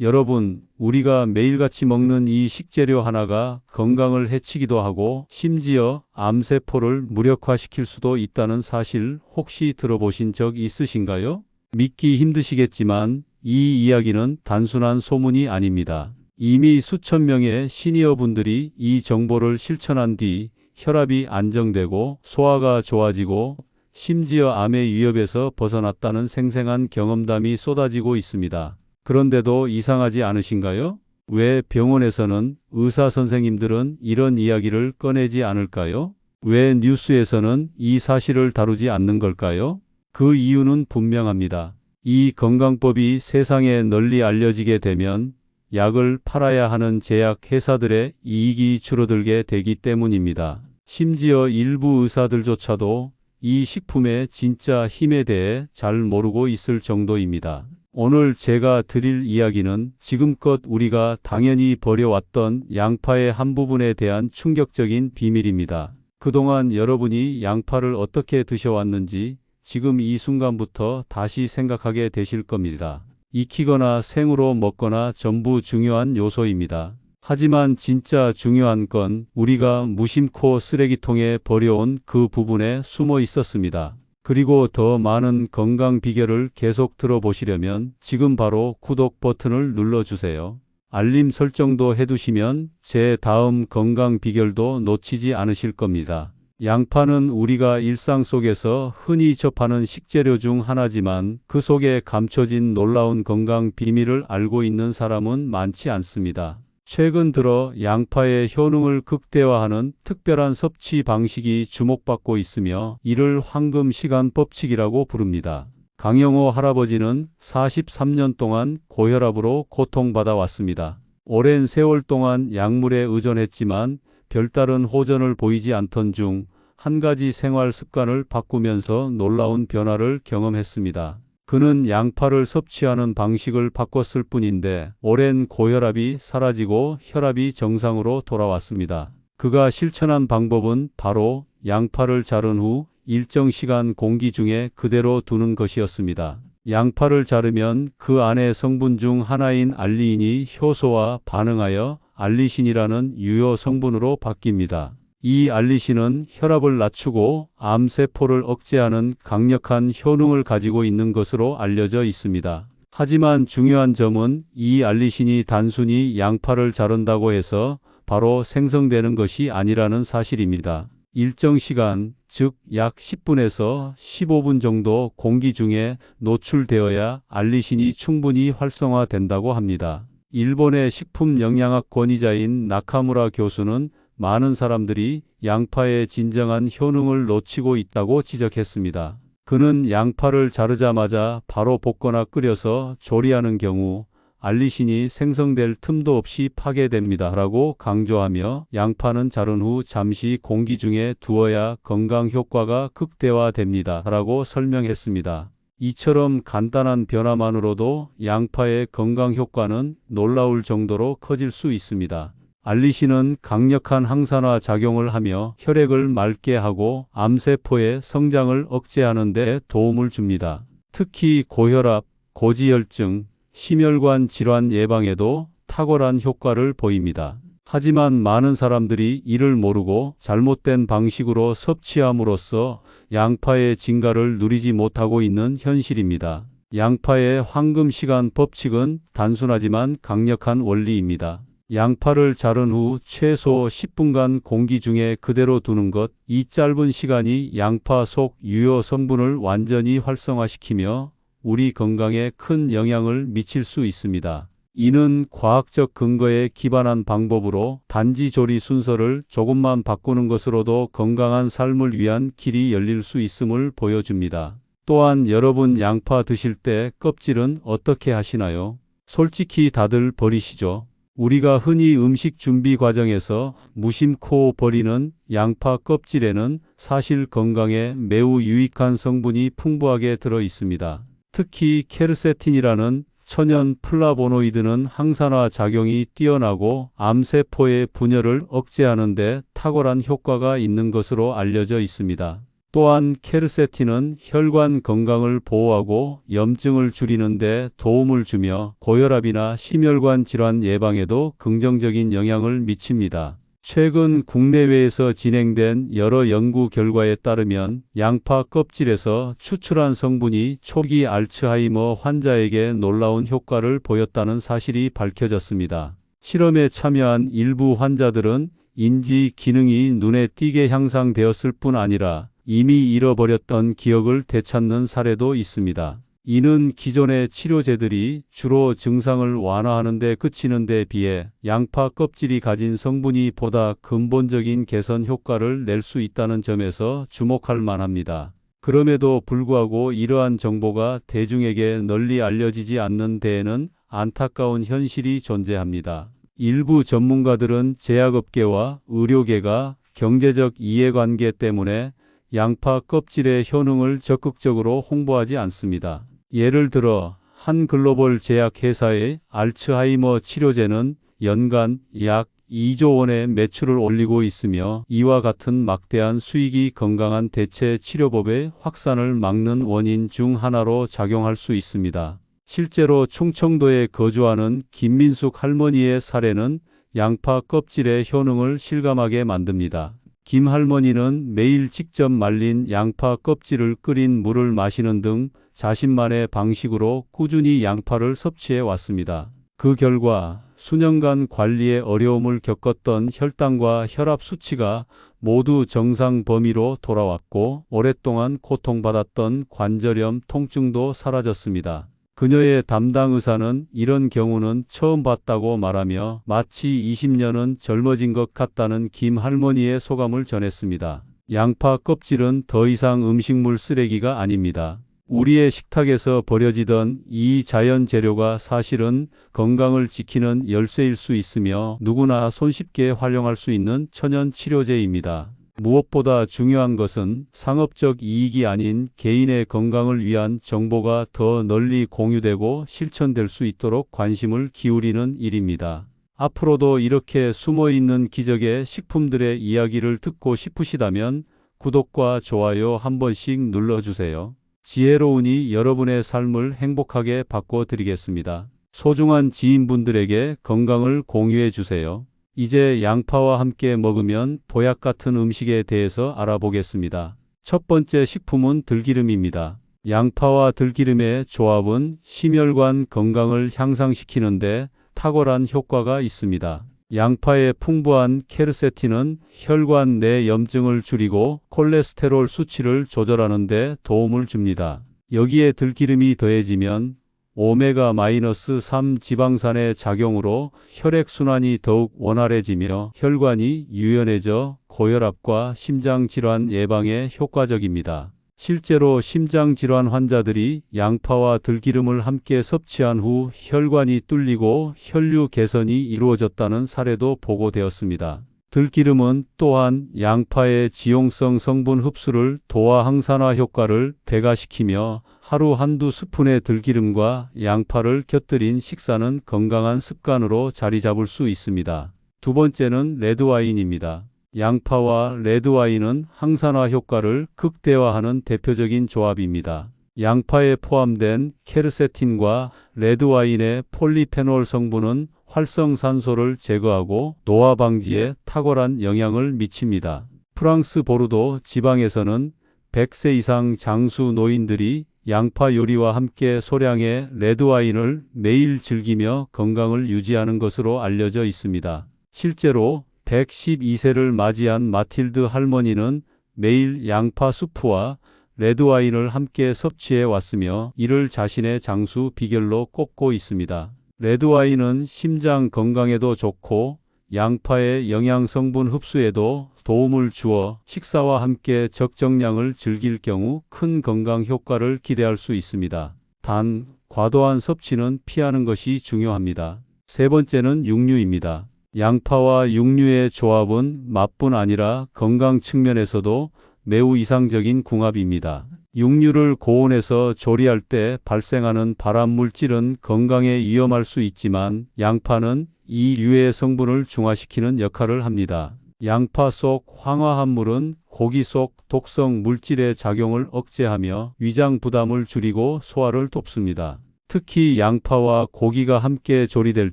여러분, 우리가 매일같이 먹는 이 식재료 하나가 건강을 해치기도 하고 심지어 암세포를 무력화시킬 수도 있다는 사실 혹시 들어보신 적 있으신가요? 믿기 힘드시겠지만 이 이야기는 단순한 소문이 아닙니다. 이미 수천 명의 시니어 분들이 이 정보를 실천한 뒤 혈압이 안정되고 소화가 좋아지고 심지어 암의 위협에서 벗어났다는 생생한 경험담이 쏟아지고 있습니다. 그런데도 이상하지 않으신가요? 왜 병원에서는 의사 선생님들은 이런 이야기를 꺼내지 않을까요? 왜 뉴스에서는 이 사실을 다루지 않는 걸까요? 그 이유는 분명합니다. 이 건강법이 세상에 널리 알려지게 되면 약을 팔아야 하는 제약 회사들의 이익이 줄어들게 되기 때문입니다. 심지어 일부 의사들조차도 이 식품의 진짜 힘에 대해 잘 모르고 있을 정도입니다. 오늘 제가 드릴 이야기는 지금껏 우리가 당연히 버려왔던 양파의 한 부분에 대한 충격적인 비밀입니다. 그동안 여러분이 양파를 어떻게 드셔왔는지 지금 이 순간부터 다시 생각하게 되실 겁니다. 익히거나 생으로 먹거나 전부 중요한 요소입니다. 하지만 진짜 중요한 건 우리가 무심코 쓰레기통에 버려온 그 부분에 숨어 있었습니다. 그리고 더 많은 건강 비결을 계속 들어보시려면 지금 바로 구독 버튼을 눌러주세요. 알림 설정도 해두시면 제 다음 건강 비결도 놓치지 않으실 겁니다. 양파는 우리가 일상 속에서 흔히 접하는 식재료 중 하나지만 그 속에 감춰진 놀라운 건강 비밀을 알고 있는 사람은 많지 않습니다. 최근 들어 양파의 효능을 극대화하는 특별한 섭취 방식이 주목받고 있으며 이를 황금 시간 법칙이라고 부릅니다. 강영호 할아버지는 43년 동안 고혈압으로 고통받아 왔습니다. 오랜 세월 동안 약물에 의존했지만 별다른 호전을 보이지 않던 중 한 가지 생활 습관을 바꾸면서 놀라운 변화를 경험했습니다. 그는 양파를 섭취하는 방식을 바꿨을 뿐인데 오랜 고혈압이 사라지고 혈압이 정상으로 돌아왔습니다. 그가 실천한 방법은 바로 양파를 자른 후 일정 시간 공기 중에 그대로 두는 것이었습니다. 양파를 자르면 그 안의 성분 중 하나인 알리인이 효소와 반응하여 알리신이라는 유효 성분으로 바뀝니다. 이 알리신은 혈압을 낮추고 암세포를 억제하는 강력한 효능을 가지고 있는 것으로 알려져 있습니다. 하지만 중요한 점은 이 알리신이 단순히 양파를 자른다고 해서 바로 생성되는 것이 아니라는 사실입니다. 일정 시간, 즉 약 10분에서 15분 정도 공기 중에 노출되어야 알리신이 충분히 활성화된다고 합니다. 일본의 식품 영양학 권위자인 나카무라 교수는 많은 사람들이 양파의 진정한 효능을 놓치고 있다고 지적했습니다. 그는 양파를 자르자마자 바로 볶거나 끓여서 조리하는 경우 알리신이 생성될 틈도 없이 파괴됩니다. 라고 강조하며 양파는 자른 후 잠시 공기 중에 두어야 건강 효과가 극대화됩니다. 라고 설명했습니다. 이처럼 간단한 변화만으로도 양파의 건강 효과는 놀라울 정도로 커질 수 있습니다. 알리신은 강력한 항산화 작용을 하며 혈액을 맑게 하고 암세포의 성장을 억제하는 데 도움을 줍니다. 특히 고혈압, 고지혈증, 심혈관 질환 예방에도 탁월한 효과를 보입니다. 하지만 많은 사람들이 이를 모르고 잘못된 방식으로 섭취함으로써 양파의 진가를 누리지 못하고 있는 현실입니다. 양파의 황금 시간 법칙은 단순하지만 강력한 원리입니다. 양파를 자른 후 최소 10분간 공기 중에 그대로 두는 것, 이 짧은 시간이 양파 속 유효 성분을 완전히 활성화시키며 우리 건강에 큰 영향을 미칠 수 있습니다. 이는 과학적 근거에 기반한 방법으로 단지 조리 순서를 조금만 바꾸는 것으로도 건강한 삶을 위한 길이 열릴 수 있음을 보여줍니다. 또한 여러분 양파 드실 때 껍질은 어떻게 하시나요? 솔직히 다들 버리시죠? 우리가 흔히 음식 준비 과정에서 무심코 버리는 양파 껍질에는 사실 건강에 매우 유익한 성분이 풍부하게 들어 있습니다. 특히 케르세틴이라는 천연 플라보노이드는 항산화 작용이 뛰어나고 암세포의 분열을 억제하는 데 탁월한 효과가 있는 것으로 알려져 있습니다. 또한 케르세틴은 혈관 건강을 보호하고 염증을 줄이는 데 도움을 주며 고혈압이나 심혈관 질환 예방에도 긍정적인 영향을 미칩니다. 최근 국내외에서 진행된 여러 연구 결과에 따르면 양파 껍질에서 추출한 성분이 초기 알츠하이머 환자에게 놀라운 효과를 보였다는 사실이 밝혀졌습니다. 실험에 참여한 일부 환자들은 인지 기능이 눈에 띄게 향상되었을 뿐 아니라 이미 잃어버렸던 기억을 되찾는 사례도 있습니다. 이는 기존의 치료제들이 주로 증상을 완화하는 데 그치는 데 비해 양파 껍질이 가진 성분이 보다 근본적인 개선 효과를 낼 수 있다는 점에서 주목할 만합니다. 그럼에도 불구하고 이러한 정보가 대중에게 널리 알려지지 않는 데에는 안타까운 현실이 존재합니다. 일부 전문가들은 제약업계와 의료계가 경제적 이해관계 때문에 양파 껍질의 효능을 적극적으로 홍보하지 않습니다. 예를 들어 한 글로벌 제약 회사의 알츠하이머 치료제는 연간 약 2조 원의 매출을 올리고 있으며 이와 같은 막대한 수익이 건강한 대체 치료법의 확산을 막는 원인 중 하나로 작용할 수 있습니다. 실제로 충청도에 거주하는 김민숙 할머니의 사례는 양파 껍질의 효능을 실감하게 만듭니다. 김 할머니는 매일 직접 말린 양파 껍질을 끓인 물을 마시는 등 자신만의 방식으로 꾸준히 양파를 섭취해 왔습니다. 그 결과 수년간 관리에 어려움을 겪었던 혈당과 혈압 수치가 모두 정상 범위로 돌아왔고 오랫동안 고통받았던 관절염 통증도 사라졌습니다. 그녀의 담당 의사는 이런 경우는 처음 봤다고 말하며 마치 20년은 젊어진 것 같다는 김 할머니의 소감을 전했습니다. 양파 껍질은 더 이상 음식물 쓰레기가 아닙니다. 우리의 식탁에서 버려지던 이 자연 재료가 사실은 건강을 지키는 열쇠일 수 있으며 누구나 손쉽게 활용할 수 있는 천연 치료제입니다. 무엇보다 중요한 것은 상업적 이익이 아닌 개인의 건강을 위한 정보가 더 널리 공유되고 실천될 수 있도록 관심을 기울이는 일입니다. 앞으로도 이렇게 숨어 있는 기적의 식품들의 이야기를 듣고 싶으시다면 구독과 좋아요 한 번씩 눌러주세요. 지혜로우니 여러분의 삶을 행복하게 바꿔 드리겠습니다. 소중한 지인분들에게 건강을 공유해 주세요. 이제 양파와 함께 먹으면 보약 같은 음식에 대해서 알아보겠습니다. 첫 번째 식품은 들기름입니다. 양파와 들기름의 조합은 심혈관 건강을 향상시키는데 탁월한 효과가 있습니다. 양파의 풍부한 케르세틴은 혈관 내 염증을 줄이고 콜레스테롤 수치를 조절하는 데 도움을 줍니다. 여기에 들기름이 더해지면 오메가-3 지방산의 작용으로 혈액순환이 더욱 원활해지며 혈관이 유연해져 고혈압과 심장질환 예방에 효과적입니다. 실제로 심장질환 환자들이 양파와 들기름을 함께 섭취한 후 혈관이 뚫리고 혈류 개선이 이루어졌다는 사례도 보고되었습니다. 들기름은 또한 양파의 지용성 성분 흡수를 도와 항산화 효과를 배가시키며 하루 한두 스푼의 들기름과 양파를 곁들인 식사는 건강한 습관으로 자리 잡을 수 있습니다. 두 번째는 레드와인입니다. 양파와 레드와인은 항산화 효과를 극대화하는 대표적인 조합입니다. 양파에 포함된 케르세틴과 레드와인의 폴리페놀 성분은 활성산소를 제거하고 노화 방지에 탁월한 영향을 미칩니다. 프랑스 보르도 지방에서는 100세 이상 장수 노인들이 양파 요리와 함께 소량의 레드와인을 매일 즐기며 건강을 유지하는 것으로 알려져 있습니다. 실제로 112세를 맞이한 마틸드 할머니는 매일 양파 수프와 레드와인을 함께 섭취해 왔으며 이를 자신의 장수 비결로 꼽고 있습니다. 레드와인은 심장 건강에도 좋고 양파의 영양 성분 흡수에도 도움을 주어 식사와 함께 적정량을 즐길 경우 큰 건강 효과를 기대할 수 있습니다. 단, 과도한 섭취는 피하는 것이 중요합니다. 세 번째는 육류입니다. 양파와 육류의 조합은 맛뿐 아니라 건강 측면에서도 매우 이상적인 궁합입니다. 육류를 고온에서 조리할 때 발생하는 발암 물질은 건강에 위험할 수 있지만 양파는 이 류의 성분을 중화시키는 역할을 합니다. 양파 속 황화합물은 고기 속 독성 물질의 작용을 억제하며 위장 부담을 줄이고 소화를 돕습니다. 특히 양파와 고기가 함께 조리될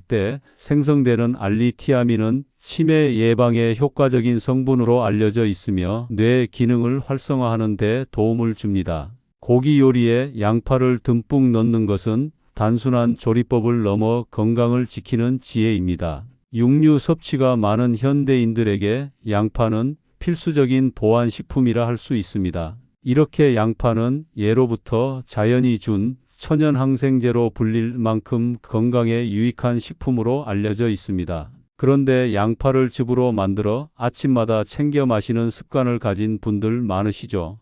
때 생성되는 알리티아민은 치매 예방에 효과적인 성분으로 알려져 있으며 뇌 기능을 활성화하는 데 도움을 줍니다. 고기 요리에 양파를 듬뿍 넣는 것은 단순한 조리법을 넘어 건강을 지키는 지혜입니다. 육류 섭취가 많은 현대인들에게 양파는 필수적인 보완식품이라 할 수 있습니다. 이렇게 양파는 예로부터 자연이 준 천연 항생제로 불릴 만큼 건강에 유익한 식품으로 알려져 있습니다. 그런데 양파를 즙으로 만들어 아침마다 챙겨 마시는 습관을 가진 분들 많으시죠.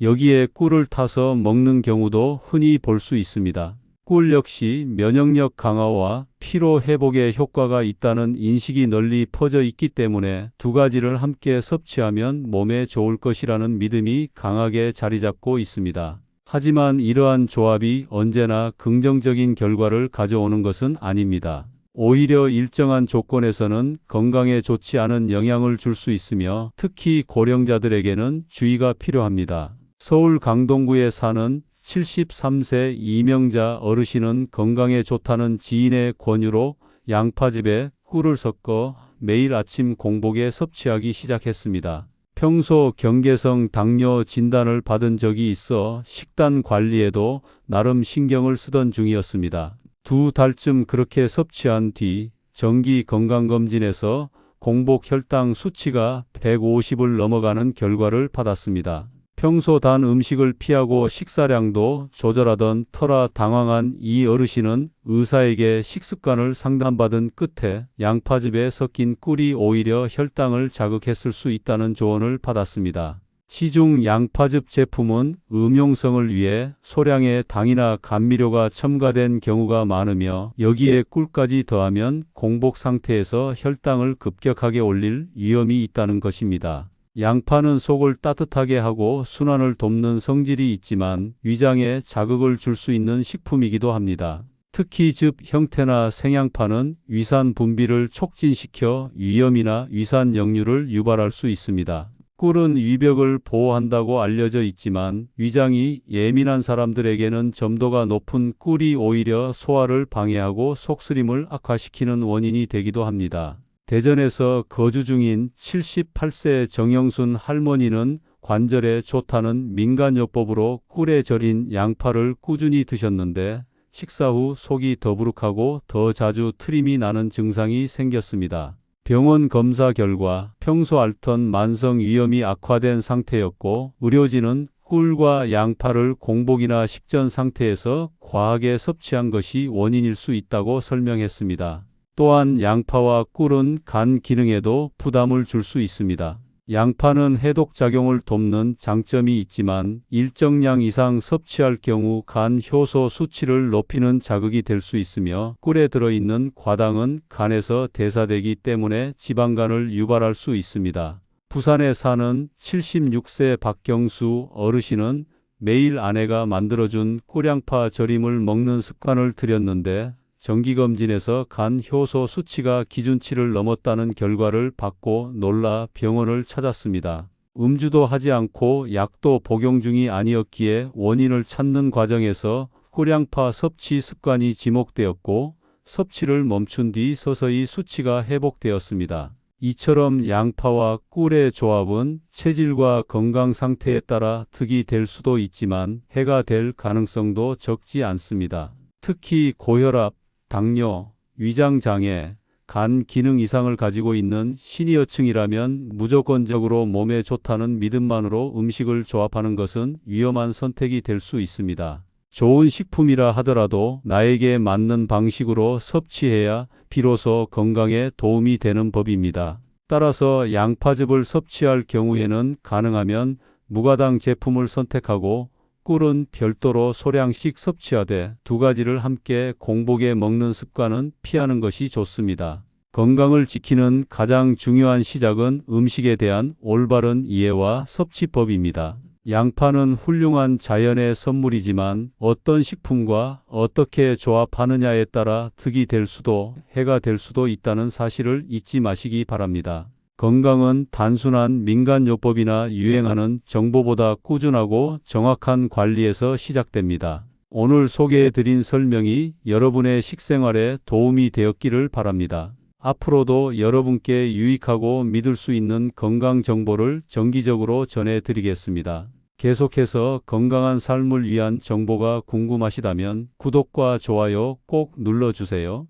여기에 꿀을 타서 먹는 경우도 흔히 볼 수 있습니다. 꿀 역시 면역력 강화와 피로 회복에 효과가 있다는 인식이 널리 퍼져 있기 때문에 두 가지를 함께 섭취하면 몸에 좋을 것이라는 믿음이 강하게 자리 잡고 있습니다. 하지만 이러한 조합이 언제나 긍정적인 결과를 가져오는 것은 아닙니다. 오히려 일정한 조건에서는 건강에 좋지 않은 영향을 줄 수 있으며 특히 고령자들에게는 주의가 필요합니다. 서울 강동구에 사는 73세 이명자 어르신은 건강에 좋다는 지인의 권유로 양파즙에 꿀을 섞어 매일 아침 공복에 섭취하기 시작했습니다. 평소 경계성 당뇨 진단을 받은 적이 있어 식단 관리에도 나름 신경을 쓰던 중이었습니다. 두 달쯤 그렇게 섭취한 뒤 정기 건강검진에서 공복 혈당 수치가 150을 넘어가는 결과를 받았습니다. 평소 단 음식을 피하고 식사량도 조절하던 터라 당황한 이 어르신은 의사에게 식습관을 상담받은 끝에 양파즙에 섞인 꿀이 오히려 혈당을 자극했을 수 있다는 조언을 받았습니다. 시중 양파즙 제품은 음용성을 위해 소량의 당이나 감미료가 첨가된 경우가 많으며 여기에 꿀까지 더하면 공복 상태에서 혈당을 급격하게 올릴 위험이 있다는 것입니다. 양파는 속을 따뜻하게 하고 순환을 돕는 성질이 있지만 위장에 자극을 줄 수 있는 식품이기도 합니다. 특히 즙 형태나 생양파는 위산 분비를 촉진시켜 위염이나 위산 역류를 유발할 수 있습니다. 꿀은 위벽을 보호한다고 알려져 있지만 위장이 예민한 사람들에게는 점도가 높은 꿀이 오히려 소화를 방해하고 속쓰림을 악화시키는 원인이 되기도 합니다. 대전에서 거주 중인 78세 정영순 할머니는 관절에 좋다는 민간요법으로 꿀에 절인 양파를 꾸준히 드셨는데 식사 후 속이 더부룩하고 더 자주 트림이 나는 증상이 생겼습니다. 병원 검사 결과 평소 앓던 만성 위염이 악화된 상태였고 의료진은 꿀과 양파를 공복이나 식전 상태에서 과하게 섭취한 것이 원인일 수 있다고 설명했습니다. 또한 양파와 꿀은 간 기능에도 부담을 줄 수 있습니다. 양파는 해독 작용을 돕는 장점이 있지만 일정량 이상 섭취할 경우 간 효소 수치를 높이는 자극이 될 수 있으며 꿀에 들어있는 과당은 간에서 대사되기 때문에 지방간을 유발할 수 있습니다. 부산에 사는 76세 박경수 어르신은 매일 아내가 만들어준 꿀양파 절임을 먹는 습관을 들였는데 정기검진에서 간 효소 수치가 기준치를 넘었다는 결과를 받고 놀라 병원을 찾았습니다. 음주도 하지 않고 약도 복용 중이 아니었기에 원인을 찾는 과정에서 꿀양파 섭취 습관이 지목되었고 섭취를 멈춘 뒤 서서히 수치가 회복되었습니다. 이처럼 양파와 꿀의 조합은 체질과 건강 상태에 따라 득이 될 수도 있지만 해가 될 가능성도 적지 않습니다. 특히 고혈압, 당뇨, 위장장애, 간 기능 이상을 가지고 있는 시니어층이라면 무조건적으로 몸에 좋다는 믿음만으로 음식을 조합하는 것은 위험한 선택이 될 수 있습니다. 좋은 식품이라 하더라도 나에게 맞는 방식으로 섭취해야 비로소 건강에 도움이 되는 법입니다. 따라서 양파즙을 섭취할 경우에는 가능하면 무가당 제품을 선택하고 꿀은 별도로 소량씩 섭취하되 두 가지를 함께 공복에 먹는 습관은 피하는 것이 좋습니다. 건강을 지키는 가장 중요한 시작은 음식에 대한 올바른 이해와 섭취법입니다. 양파는 훌륭한 자연의 선물이지만 어떤 식품과 어떻게 조합하느냐에 따라 득이 될 수도 해가 될 수도 있다는 사실을 잊지 마시기 바랍니다. 건강은 단순한 민간요법이나 유행하는 정보보다 꾸준하고 정확한 관리에서 시작됩니다. 오늘 소개해드린 설명이 여러분의 식생활에 도움이 되었기를 바랍니다. 앞으로도 여러분께 유익하고 믿을 수 있는 건강 정보를 정기적으로 전해드리겠습니다. 계속해서 건강한 삶을 위한 정보가 궁금하시다면 구독과 좋아요 꼭 눌러주세요.